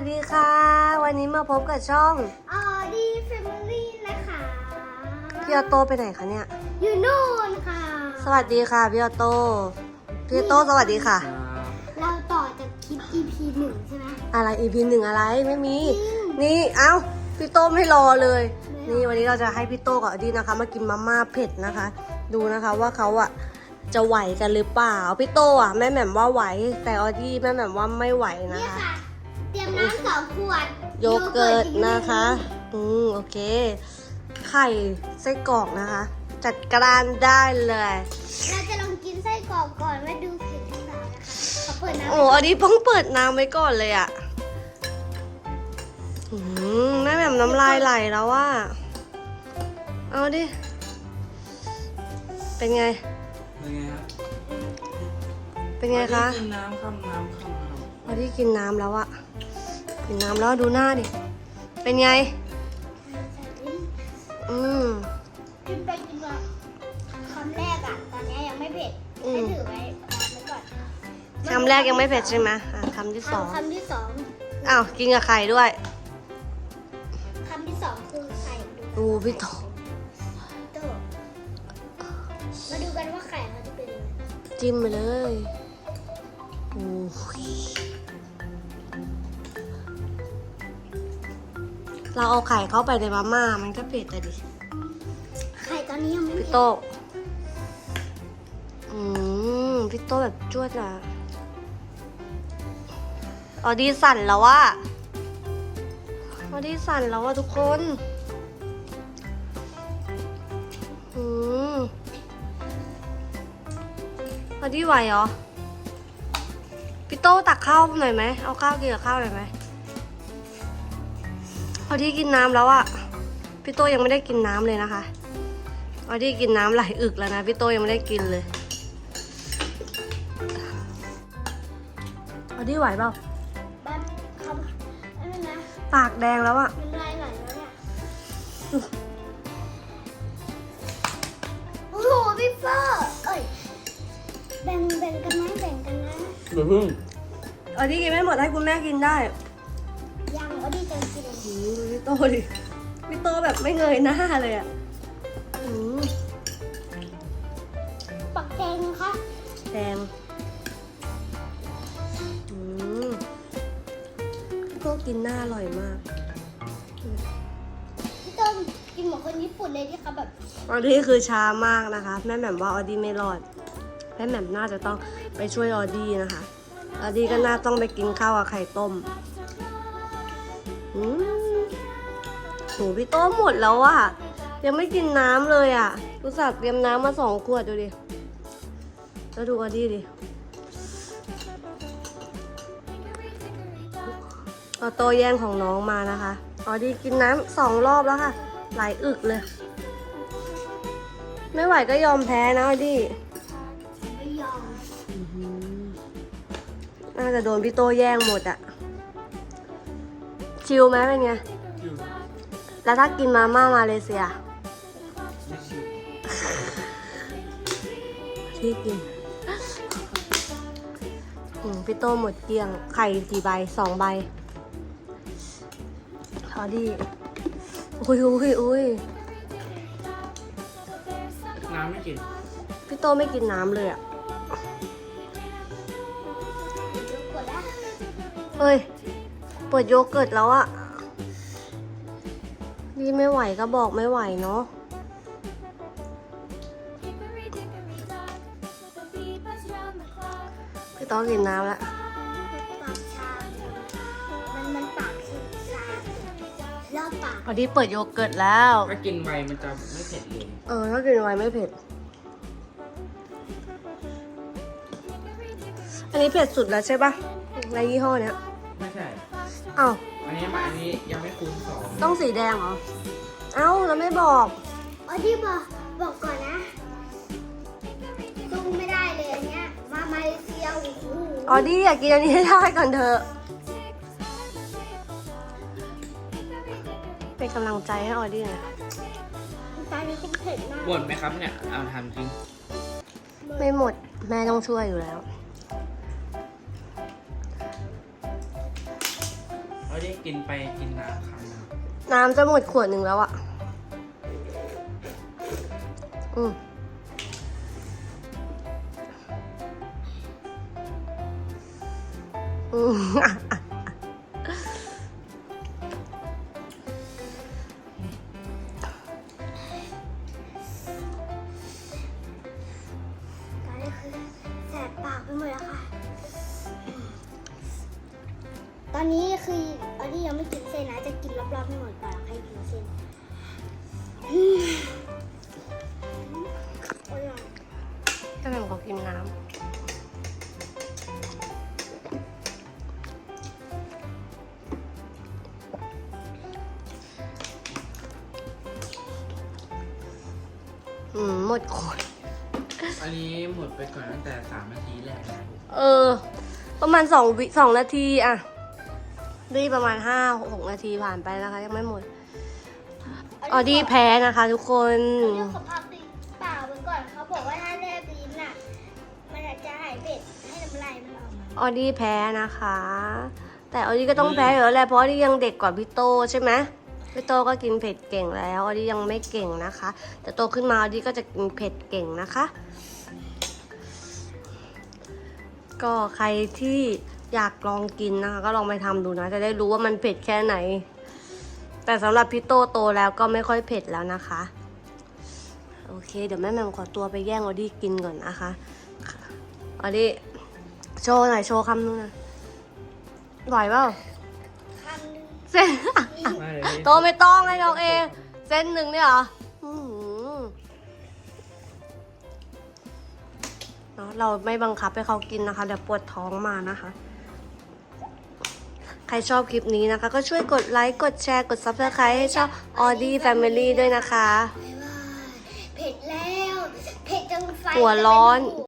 วัสดีค่ะ วันนี้มาพบกับช่องออดีแฟมิลี่นะคะพี่ออโตไปไหนคะเนี่ย อยู่นู่นค่ะ สวัสดีค่ะพี่ออโตพี่ออโตสวัสดีค่ะ เราต่อจากคลิป EP หนึ่งใช่ไหมอะไร EP หนึ่งอะไรไม่มีจริงนี่เอ้าพี่โตไม่รอเลยไม่รอนี่วันนี้เราจะให้พี่โตกับอดีนะคะ มากินมาม่าเผ็ดนะคะ ดูนะคะว่าเขาอะจะไหวกันหรือเปล่าพี่โตอะแม่แหม่มว่าไหว แต่ออดี้แม่แหม่มว่าไม่ไหวนะเนี่ยคะค่ะเตรียม น้ำสองขวดโยเกิร์ตอีหงนะคะ อืมโอเค ไข่ไส้กรอกนะคะ จัดการได้เลย เราจะลองกินไส้กรอกก่อนว่าดูเผ็ดหรือเปล่านะคะขอเปิดน้ำโอ้อันนี้เพิ่งเปิดน้ำไว้ก่อนเลยอะ่ะอืมแม่แบบน้ำลายไหลแล้วว่าเอาดิ เป็นไง เป็นไงครับเป็นไงคะ กินน้ำคำน้ำคำครับพอที่กินน้ำแล้วอะ กินน้ำแล้วดูหน้าดิ เป็นไง อืมกินไปกินมาคำแรกอะ ตอนนี้ยังไม่เผ็ดอืมให้ถือไว้วางไว้ก่อนคำแรกยังไม่เผ็ดใช่ไหมอะคำที่สองเาคำที่สองอ้าวกินกับไข่ด้วยคำที่สองคือไข่ดูดูพี่โตโตมาดูกันว่าไข่เขาจะเป็นยังไงจิ้มไปเลยโอ้ย เราเอาไข่เข้าไปในมาม่ามันก็เผ็ดแต่ดิไข่ตอนนี้ยังไม่พี่เผ็ดโตอืมพี่โตแบบจวดอะออดีสั่นแล้วว่าออดีสั่นแล้วว่าทุกคน อืมออดีไหวเหรอพี่โตตักข้าวหน่อยไหมเอาข้าวกินกับข้าวหน่อยไหม พอดีกินน้ำแล้วอะพี่โตยังไม่ได้กินน้ำเลยนะคะออดี้กินน้ำไหลอึกแล้วนะพี่โตยังไม่ได้กินเลยออดี้ไหวเปล่าบ้านคำนั่นนะปากแดงแล้วอะมันลายไหลแล้วเนี่ยโอ้โหพี่เฟอร์เอ้ยแบ่งแบ่งกันนะแบ่งกันนะเดี๋ยวเพิ่งออดี้กินไม่หมดให้คุณแม่กินได้ ดูพี่โตดิพี่โตแบบไม่เงยหน้าเลยอะอืมปักแดงนะคะแดงอืมพี่โตกินหน้าอร่อยมากพี่ต้มกินเหมือนคนญี่ปุ่นเลยที่เขาแบบออดี้คือช้ามากนะคะ แม่แหม่มว่าออดี้ไม่รอดแม่แหม่มน่าจะต้องไปช่วยออดี้นะคะออดี้ก็น่าต้องไปกินข้าวกับไข่ต้มอืมโหูพี่โต้หมดแล้วอะยังไม่กินน้ำเลยอะรู้สักเตรียมน้ำมาสองขวดดูดิ แล้วดูอดี้ดิเอาโตแย่งของน้องมานะคะ ออดีกินน้ำสองรอบแล้วค่ะไหลอึกเลย ไม่ไหวก็ยอมแพ้นะออดี้ไม่ยอมน่าจะโดนพี่โตแย่งหมดอะชิลไหมเป็นไง แล้วถ้ากินมาม่ามาเลเซียไม่ชิวที่กินอืมพี่โตหมดเกลี้ยง ไข่กี่ใบสองใบพอดีอุ้ยอุ้ยอุ้ยน้ำไม่กิน พี่โตไม่กินน้ำเลยอะยกกดแล้วเฮ้ย เปิดโยเกิร์ตแล้วอะ นี่ไม่ไหวก็บอกไม่ไหวเนาะพี่โตกินน้ำแล้วปากชามันมันปากชาแล้วปากพอดีเปิดโยเกิร์ตแล้ว ถ้ากินไปมันจะไม่เผ็ดเลยเออ ถ้ากินไวไม่เผ็ด อันนี้เผ็ดสุดแล้วใช่ปะในยี่ห้อเนี้ย ไม่ใช่ อ้าวอันนี้มาอันนี้ยังไม่คูณสองต้องสีแดงเหรอ เอ้าแล้วไม่บอกอ๋อที่บอกบอกก่อนนะสู้ไม่ได้เลยอันเนี้ย มามาเลเซียโอ้โหออดี้อยากกินอันนี้ให้ได้ก่อนเถอะ เป็นกำลังใจให้ออดี้หน่อยตอนนี้คงเผ็ดมากหมดไหมครับเนี่ย เอาทำจริง ไม่หมดแม่ต้องช่วยอยู่แล้ว เอาเอาได้กินไปกินน้ำครั้งนะน้ำจะหมดขวดหนึ่งแล้วอะอืมอืมตอนนี้คือแสบปากไปหมดแล้วค่ะ ตอนนี้ จะกินรอบๆให้หมดก่อนแล้วค่อยกินเส้นอืมอร่อยถ้าแม่ขอกินน้ำอืมหมดขวดอันนี้หมดไปก่อนตั้งแต่สามนาทีแรกนะ เออ ประมาณสองวิสองนาทีอะ นี่ประมาณห้าหกนาทีผ่านไปนะคะ ยังไม่หมด ออดี้แพ้นะคะ ทุกคนเรื่องของภาพตีเปล่าไปก่อนเขาบอกว่าถ้าแลบลิ้นอะ มันอาจจะหายเผ็ดให้น้ำลายมันออกมาออดี้แพ้นะคะ แต่ออดี้ก็ต้องแพ้อยู่แล้วแหละเพราะออดี้ยังเด็กกว่าพี่โตใช่ไหมพี่โตก็กินเผ็ดเก่งแล้วออดี้ยังไม่เก่งนะคะ แต่โตขึ้นมาออดี้ก็จะกินเผ็ดเก่งนะคะ ก็ใครที่ อยากลองกินนะคะ ก็ลองไปทำดูนะ จะได้รู้ว่ามันเผ็ดแค่ไหน แต่สำหรับพี่โตโตแล้วก็ไม่ค่อยเผ็ดแล้วนะคะ โอเค เดี๋ยวแม่แหม่มขอตัวไปแย่งออดี้กินก่อนนะคะออดี้โชว์หน่อยโชว์คำนึงหนะไหวเปล่าคำหนึงเส้นไม่เลยโตไม่ต้องให้น้องเองเส้นหนึ่งเนี่ยเหรออื้อหือเนอะเราไม่บังคับให้เขากินนะคะเดี๋ยวปวดท้องมานะคะ ใครชอบคลิปนี้นะคะ ก็ช่วยกดไลค์ กดแชร์ กด subscribe ให้ช่อง Audi Family ด้วยนะคะบ๊ายบายเผ็ดแล้ว เผ็ดจนไฟหัวร้อน จะไม่ดู